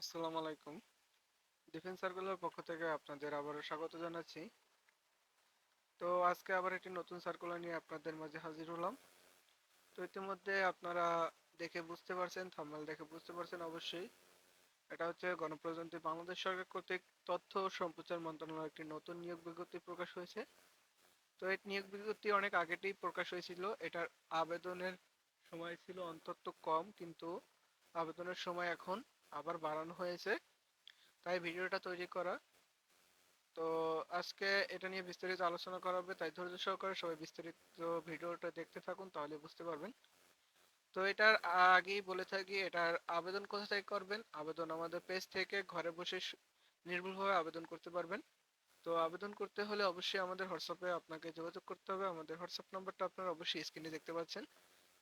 আসসালামু আলাইকুম। ডিফেন্স সার্কেলের পক্ষ থেকে আপনাদের আবারও স্বাগত জানাচ্ছি। তো আজকে আবার একটি নতুন সার্কুলার নিয়ে আপনাদের মাঝে হাজির হলাম। তো ইতিমধ্যে আপনারা দেখে বুঝতে পারছেন দেখে বুঝতে পারছেন অবশ্যই। এটা হচ্ছে গণপ্রজাতন্ত্রী বাংলাদেশ সরকার কর্তৃক তথ্য ও সম্প্রচার মন্ত্রণালয়ের একটি নতুন নিয়োগ বিজ্ঞপ্তি প্রকাশ হয়েছে। তো এই নিয়োগ বিজ্ঞপ্তি অনেক আগেতেই প্রকাশ হয়েছিল। এটার আবেদনের সময় ছিল অন্তত কম, কিন্তু আবেদনের সময় এখন আবার বাড়ানো হয়েছে। তাই ভিডিওটা তৈরি করা। তো আজকে এটা নিয়ে বিস্তারিত আলোচনা করা হবে, তাই ধৈর্য সহকারে সবাই বিস্তারিত ভিডিওটা দেখতে থাকুন, তাহলে বুঝতে পারবেন। তো এটার আগেই বলে থাকি, এটার আবেদন কোথা থেকে করবেন? আবেদন আমাদের পেজ থেকে ঘরে বসে নির্ভুলভাবে আবেদন করতে পারবেন। তো আবেদন করতে হলে অবশ্যই আমাদের হোয়াটসঅ্যাপে আপনাকে যোগাযোগ করতে হবে। আমাদের হোয়াটসঅ্যাপ নাম্বারটা আপনারা অবশ্যই স্ক্রিনে দেখতে পাচ্ছেন।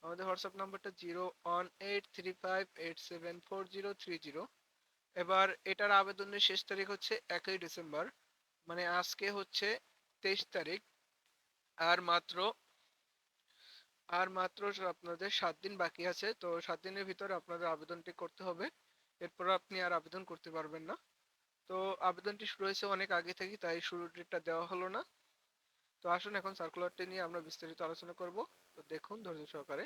আমাদের হোয়াটসঅ্যাপ নাম্বারটা zero one eight three five eight seven four zero three zero. এবার এটার আবেদনের শেষ তারিখ হচ্ছে একই ডিসেম্বর মানে আজকে হচ্ছে তেইশ তারিখ। আর মাত্র আর মাত্র আপনাদের সাত দিন বাকি আছে, তো সাত দিনের ভিতরে আপনাদের আবেদনটি করতে হবে। এরপর আপনি আর আবেদন করতে পারবেন না। তো আবেদনটি শুরু হয়েছে অনেক আগে থেকে তাই শুরুর ডেটটা দেওয়া হলো না। তো আসুন এখন সার্কুলারটি নিয়ে আমরা বিস্তারিত আলোচনা করব। তো দেখুন ধৈর্য সহকারে।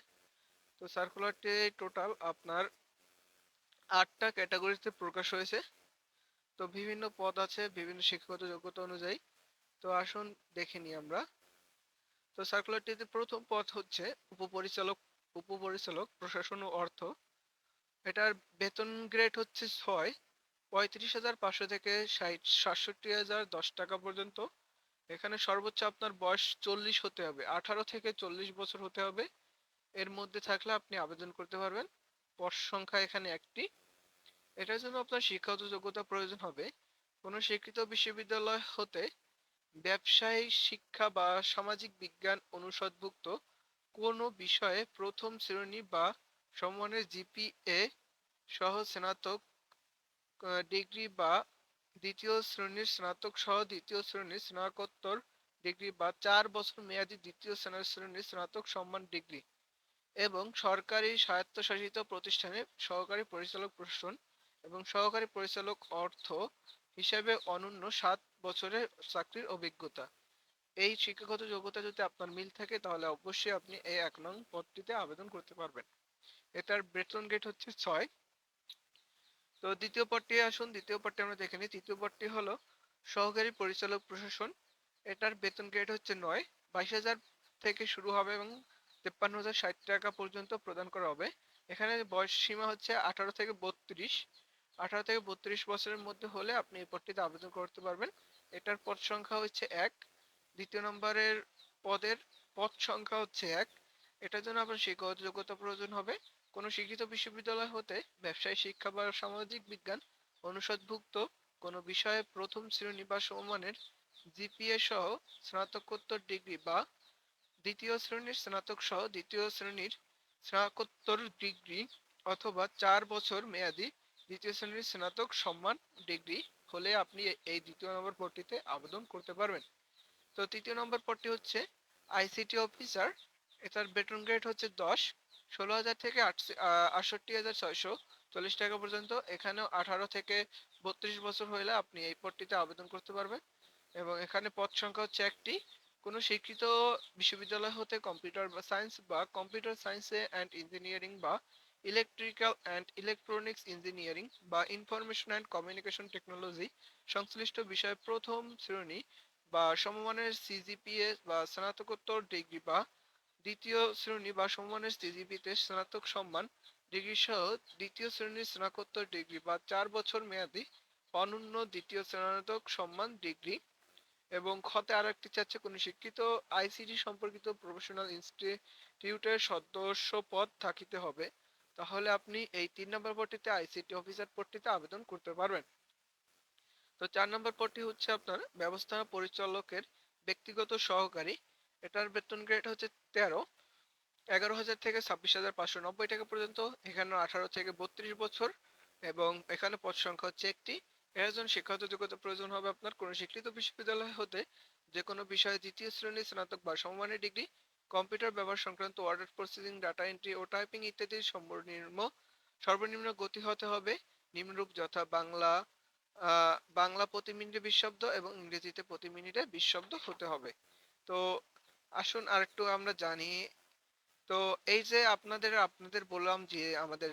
তো সার্কুলারটি টোটাল আপনার আটটা ক্যাটাগরিতে প্রকাশ হয়েছে। তো বিভিন্ন পদ আছে, বিভিন্ন শিক্ষাগত যোগ্যতা অনুযায়ী। তো আসুন দেখে নিই আমরা। তো সার্কুলারটিতে প্রথম পদ হচ্ছে উপপরিচালক উপপরিচালক, প্রশাসন ও অর্থ। এটার বেতন গ্রেড হচ্ছে ছয়, পঁয়ত্রিশ হাজার পাঁচশো থেকে ষাট, সাতষট্টি হাজার দশ টাকা পর্যন্ত। এখানে সর্বোচ্চ আপনার বয়স চল্লিশ হতে হবে। আঠারো থেকে চল্লিশ বছর হতে হবে। এর মধ্যে থাকলে আপনি আবেদন করতে পারবেন। পদ সংখ্যা এখানে একটি। এটার জন্য আপনার শিক্ষাগত যোগ্যতা প্রয়োজন হবে। কোনো স্বীকৃত বিশ্ববিদ্যালয় হতে ব্যবসায়ী শিক্ষা বা সামাজিক বিজ্ঞান অনুষদভুক্ত কোনো বিষয়ে প্রথম শ্রেণি বা সমমানের জিপিএ সহ স্নাতক ডিগ্রি বা দ্বিতীয় শ্রেণির স্নাতক সহ দ্বিতীয় শ্রেণির স্নাতকোত্তর ডিগ্রি বা চার বছর মেয়াদী দ্বিতীয় শ্রেণির স্নাতক সম্মান ডিগ্রি এবং সরকারি স্বায়ত্তশাসিত প্রতিষ্ঠানে সহকারী পরিচালক প্রশাসন এবং সহকারী পরিচালক অর্থ হিসাবে অনন্য সাত বছরের চাকরির অভিজ্ঞতা। এই শিক্ষাগত যোগ্যতা যদি আপনার মিল থাকে, তাহলে অবশ্যই আপনি এই এক নং পদটিতে আবেদন করতে পারবেন। এটার বেতন গেট হচ্ছে ছয়। তো দ্বিতীয় পদটি আসুন, দ্বিতীয় পদটি আমরা দেখে নিই। তৃতীয় পদটি হলো সহকারী পরিচালক প্রশাসন। এটার বেতন গ্রেড হচ্ছে নয়। বাইশ হাজার থেকে শুরু হবে এবং তেপ্পান্ন হাজার ষাট টাকা পর্যন্ত প্রদান করা হবে। এখানে বয়স সীমা হচ্ছে আঠারো থেকে বত্রিশ। আঠারো থেকে বত্রিশ বছরের মধ্যে হলে আপনি এই পদটিতে আবেদন করতে পারবেন। এটার পদ সংখ্যা হচ্ছে এক। দ্বিতীয় নম্বরের পদের পদ সংখ্যা হচ্ছে এক। এটার জন্য আপনার শিক্ষাগত যোগ্যতা প্রয়োজন হবে। কোনো শিক্ষিত বিশ্ববিদ্যালয় হতে ব্যবসায় শিক্ষা বা সামাজিক বিজ্ঞান অনুষদভুক্ত কোনো বিষয়ে প্রথম শ্রেণি বা সমমানের জিপিএ সহ স্নাতকোত্তর ডিগ্রি বা দ্বিতীয় শ্রেণির স্নাতক সহ দ্বিতীয় শ্রেণির স্নাতকোত্তর ডিগ্রি অথবা চার বছর মেয়াদি দ্বিতীয় শ্রেণির স্নাতক সম্মান ডিগ্রি হলে আপনি এই দ্বিতীয় নম্বর পদটিতে আবেদন করতে পারবেন। তো তৃতীয় নম্বর পদটি হচ্ছে আইসিটি অফিসার। এটার বেতন গ্রেড হচ্ছে দশ। ষোলো হাজার থেকে আটষট্টি হাজার ছয়শো। চল্লিশ টাকা পর্যন্ত। এখানেও আঠারো থেকে বত্রিশ বছর হলে আপনি এই পদটিতে আবেদন করতে পারবেন। এবং এখানে পদ সংখ্যা হচ্ছে একটি। কোনো শিক্ষিত বিশ্ববিদ্যালয় হতে কম্পিউটার বা সায়েন্স বা কম্পিউটার সায়েন্সে অ্যান্ড ইঞ্জিনিয়ারিং বা ইলেকট্রিক্যাল অ্যান্ড ইলেকট্রনিক্স ইঞ্জিনিয়ারিং বা ইনফরমেশন অ্যান্ড কমিউনিকেশন টেকনোলজি সংশ্লিষ্ট বিষয়ে প্রথম শ্রেণি বা সমমানের সিজিপিএ বা স্নাতকোত্তর ডিগ্রি বা দ্বিতীয় শ্রেণি বা সমমানের সিজিপিতে স্নাতক সম্মান ডিগ্রি সহ দ্বিতীয় শ্রেণির স্নাতকোত্তর ডিগ্রি বা চার বছর মেয়াদি অনন্য দ্বিতীয় স্নাতক সম্মান ডিগ্রি এবং খতে আর একটি চাচ্ছে কোন শিক্ষিত আইসিটি সম্পর্কিত প্রফেশনাল ইনস্টিটিউটের সদস্য পদ থাকিতে হবে। তাহলে আপনি এই তিন নম্বর পদটিতে আইসিটি অফিসার পদটিতে আবেদন করতে পারবেন। তো চার নম্বর পদটি হচ্ছে আপনার ব্যবস্থাপনা পরিচালকের ব্যক্তিগত সহকারী এটার বেতন গ্রেড হচ্ছে তেরো, এগারো হাজার থেকে ছাব্বিশ হাজার পাঁচশো নব্বই টাকা পর্যন্ত, এখানে আঠারো থেকে বত্রিশ বছর এবং এখানে পদ সংখ্যা হচ্ছে একটি। এর জন্য শিক্ষাগত যোগ্যতা প্রয়োজন হবে আপনার কোনো স্বীকৃত বিশ্ববিদ্যালয় হতে যে কোনো বিষয়ে দ্বিতীয় শ্রেণির স্নাতক বা সমমানের ডিগ্রি, কম্পিউটার ব্যবহার সংক্রান্ত ওয়ার্ড প্রসেসিং, ডাটা এন্ট্রি ও টাইপিং ইত্যাদি সর্বনিম্ন সর্বনিম্ন গতি হতে হবে। নিম্নরূপ যথা বাংলা বাংলা প্রতি মিনিটে বিশ শব্দ এবং ইংরেজিতে প্রতি মিনিটে বিশ শব্দ হতে হবে। তো আসুন আরেকটু আমরা জানি। তো এই যে আপনাদের আপনাদের বললাম যে আমাদের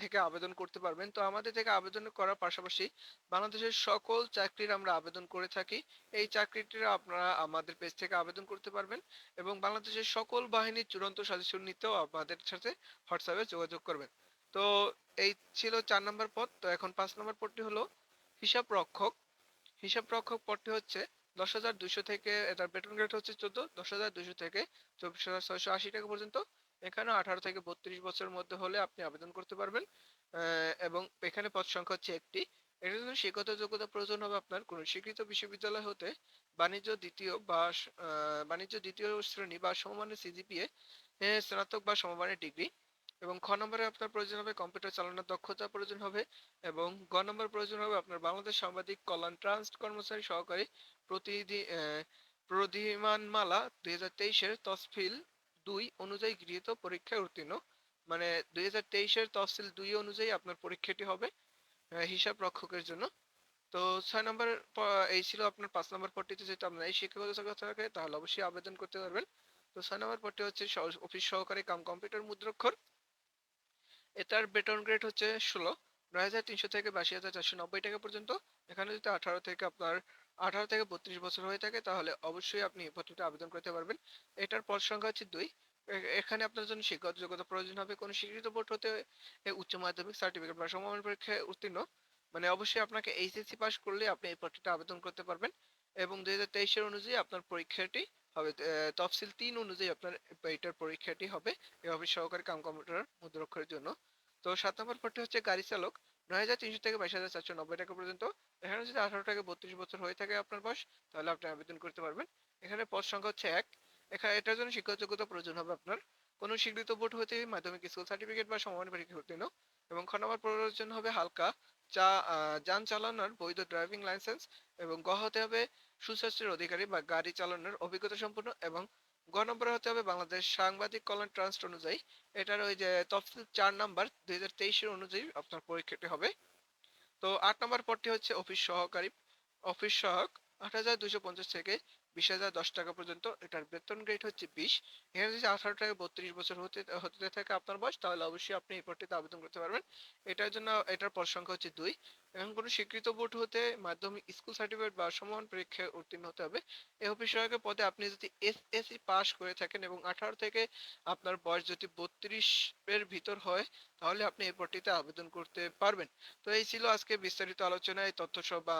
থেকে আবেদন করতে পারবেন, তো আমাদের থেকে আবেদন করার পাশাপাশি বাংলাদেশের সকল চাকরির আমরা আবেদন করে থাকি। এই চাকরিটির আপনারা আমাদের পেজ থেকে আবেদন করতে পারবেন এবং বাংলাদেশের সকল বাহিনীর চূড়ান্ত সাজেশন নিতেও আমাদের সাথে হোয়াটসঅ্যাপে যোগাযোগ করবেন। তো এই ছিল চার নম্বর পদ। তো এখন পাঁচ নম্বর পদটি হলো হিসাব রক্ষক হিসাব রক্ষক পদটি হচ্ছে দশ হাজার দুইশো থেকে, এটার বেতন গ্রেড হচ্ছে চোদ্দ, দশ হাজার দুইশো থেকে চব্বিশ হাজার ছয়শো আশি টাকা পর্যন্ত। এখানেও আঠারো থেকে বত্রিশ বছরের মধ্যে হলে আপনি আবেদন করতে পারবেন। এবং এখানে পদ সংখ্যা হচ্ছে একটি। এটার জন্য শিক্ষত যোগ্যতা প্রয়োজন হবে আপনার কোন স্বীকৃত বিশ্ববিদ্যালয় হতে বাণিজ্য দ্বিতীয় বা বাণিজ্য দ্বিতীয় শ্রেণি বা সমমানের সিজিপিএ স্নাতক বা সমমানের ডিগ্রি। এবং খ নম্বরে আপনার প্রয়োজন হবে কম্পিউটার চালানোর দক্ষতা প্রয়োজন হবে এবং গ নম্বর প্রয়োজন হবে আপনার বাংলাদেশ সাংবাদিক কল্যাণ ট্রাস্ট কর্মচারী সহকারী প্রতিনিধি আহ, প্রধিমানমালা দুই হাজার তেইশের তসফিল দুই অনুযায়ী গৃহীত পরীক্ষায় উত্তীর্ণ। মানে দুই হাজার তেইশের তফসিল দুই অনুযায়ী আপনার পরীক্ষাটি হবে হিসাব রক্ষকের জন্য। তো ছয় নম্বর এই ছিল আপনার পাঁচ নম্বর পট্টিতে যেটা আপনার এই শিক্ষাগত থাকে তাহলে অবশ্যই আবেদন করতে পারবেন। তো ছয় নম্বর পট্টি হচ্ছে অফিস সহকারী কাম কম্পিউটার মুদ্রাক্ষর। এটার বেতন গ্রেড হচ্ছে ষোলো। নয় হাজার তিনশো থেকে বাষি হাজার চারশো নব্বই টাকা পর্যন্ত। এখানে যদি আঠারো থেকে আপনার আঠারো থেকে বত্রিশ বছর হয়ে থাকে, তাহলে অবশ্যই আপনি পদটিতে আবেদন করতে পারবেন। এটার পদ সংখ্যা হচ্ছে দুই। এখানে আপনার জন্য শিক্ষাগত যোগ্যতা প্রয়োজন হবে। কোনো স্বীকৃত বোর্ড হতে উচ্চ মাধ্যমিক সার্টিফিকেট বা সমমান পরীক্ষায় উত্তীর্ণ। মানে অবশ্যই আপনাকে এইচএসসি পাস করলে আপনি এই পদটিতে আবেদন করতে পারবেন। এবং দুই হাজার তেইশের অনুযায়ী আপনার পরীক্ষাটি হবে তফসিল তিন অনুযায়ী আপনার এইটার পরীক্ষাটি হবে অফিস সহকারী কাম কম্পিউটার মুদ্রাক্ষরের জন্য। তো সাত নম্বর পদটি হচ্ছে গাড়ি চালক, নয় হাজার তিনশো থেকে বাইশ হাজার চারশো নব্বই টাকা পর্যন্ত। এখানে যদি আঠারো থেকে বত্রিশ বছর হয়ে থাকে আপনার বয়স, তাহলে আপনি আবেদন করতে পারবেন। এখানে পদ সংখ্যা হচ্ছে এক। এখানে এটার জন্য শিক্ষাযোগ্যতা প্রয়োজন হবে আপনার। কোনো স্বীকৃত বোর্ড হতে মাধ্যমিক স্কুল সার্টিফিকেট বা সমান পরীক্ষা উত্তীর্ণ এবং খ নম্বর প্রয়োজন হবে হালকা। চা যান চালানোর বৈধ ড্রাইভিং লাইসেন্স এবং গ হতে হবে সুস্বাস্থ্যের অধিকারী বা গাড়ি চালানোর অভিজ্ঞতা সম্পন্ন এবং গ নম্বরে হতে হবে বাংলাদেশ সাংবাদিক কল্যাণ ট্রাস্ট অনুযায়ী। এটার ওই যে তফসিল চার নাম্বার দুই হাজার তেইশের অনুযায়ী আপনার পরীক্ষাটি হবে। তো আট নম্বর পদটি হচ্ছে অফিস সহকারী, অফিস সহায়ক আট হাজার দুশো পঞ্চাশ থেকে বিশ হাজার দশ টাকা পর্যন্ত এটার বেতন গ্রেড হচ্ছে বিশ। এখানে যদি আঠারো থেকে বত্রিশ বছর হতে হতে থাকে আপনার বয়স, তাহলে অবশ্যই আপনি এই পদটিতে আবেদন করতে পারবেন। এটার জন্য, এটার পদ সংখ্যা হচ্ছে দুই। এখন কোনো স্বীকৃত বোর্ড হতে মাধ্যমিক স্কুল সার্টিফিকেট বা সমান পরীক্ষায় উত্তীর্ণ হতে হবে। এই অফিস পদে আপনি যদি এসএসসি পাস করে থাকেন এবং আঠারো থেকে আপনার বয়স যদি বত্রিশ এর ভিতর হয় তাহলে আপনি এই পদটিতে আবেদন করতে পারবেন। তো এই ছিল আজকে বিস্তারিত আলোচনা, এই তথ্য বা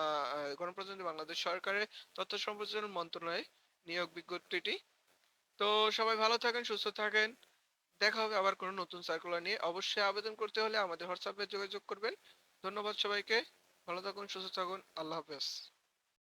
গণপ্রজাতন্ত্রী বাংলাদেশ সরকারের তথ্য সম্প্রচার মন্ত্রণালয় নিয়োগ বিজ্ঞপ্তিটি। তো সবাই ভালো থাকেন, সুস্থ থাকেন। দেখা হবে আবার কোনো নতুন সার্কুলার নিয়ে। অবশ্যই আবেদন করতে হলে আমাদের হোয়াটসঅ্যাপে যোগাযোগ করবেন। ধন্যবাদ সবাইকে। ভালো থাকুন, সুস্থ থাকুন। আল্লাহ হাফেজ।